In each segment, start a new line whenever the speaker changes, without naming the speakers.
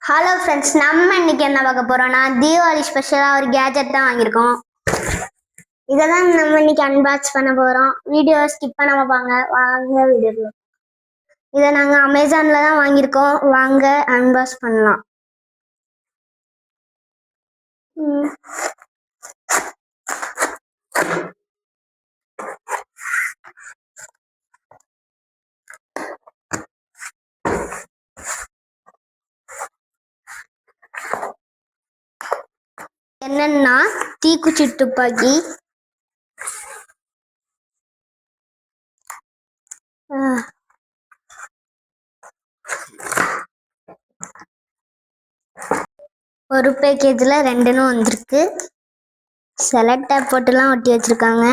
Hello friends நம்ம இன்னைக்கு என்ன பார்க்க போறோம்னா தீபாவளி ஸ்பெஷலாக ஒரு கேஜெட் தான் வாங்கியிருக்கோம். இதை தான் நம்ம இன்னைக்கு அன்பாக்ஸ் பண்ண போறோம். வீடியோ ஸ்கிப் பண்ண பாங்க வாங்க வீடியோ இதை நாங்கள் அமேசான்ல தான் வாங்கியிருக்கோம். வாங்க அன்பாக்ஸ் பண்ணலாம். என்னன்னா தீக்குச்சி துப்பாக்கி ஒரு பேக்கேஜில் ரெண்டுன்னு வந்திருக்கு. செலக்டா போட்டுலாம் ஒட்டி வச்சிருக்காங்க.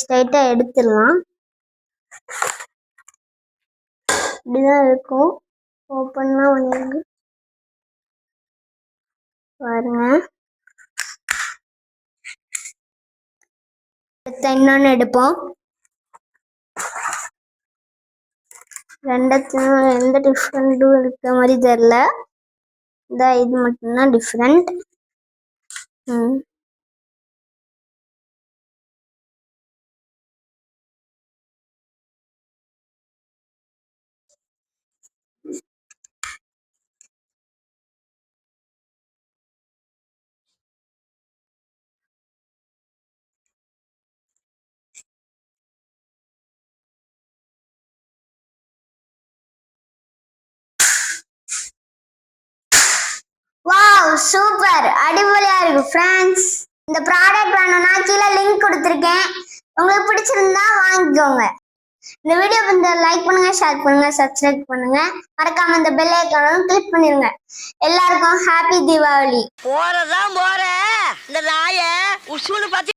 ஸ்ட்ரைட்டாக எடுத்துடலாம். இப்படிதான் இருக்கும். ஓப்பன்லாம் பண்ணிருக்கு பாருங்க. இன்னொன்று எடுப்போம். ரெண்டத்தையும் எந்த டிஃப்ரெண்ட்டும் இருக்க மாதிரி தெரில இந்த இது மட்டும்தான் டிஃப்ரெண்ட் ம். சூப்பர். அடிபொலியா இருக்கு ஃப்ரெண்ட்ஸ் இந்த ப்ராடக்ட் வேணும்னா கீழே லிங்க் கொடுத்துருக்கேன். உங்களுக்கு பிடிச்சிருந்தா வாங்கிக்கோங்க. இந்த வீடியோ வந்து லைக் பண்ணுங்க ஷேர் பண்ணுங்க சப்ஸ்கிரைப் பண்ணுங்க. மறக்காம இந்த பெல் ஐக்கானும் கிளிக் பண்ணிருங்க. எல்லாருக்கும் ஹாப்பி தீபாவளி.
போறதான் போற இந்த நாய உசுன்னு பார்த்து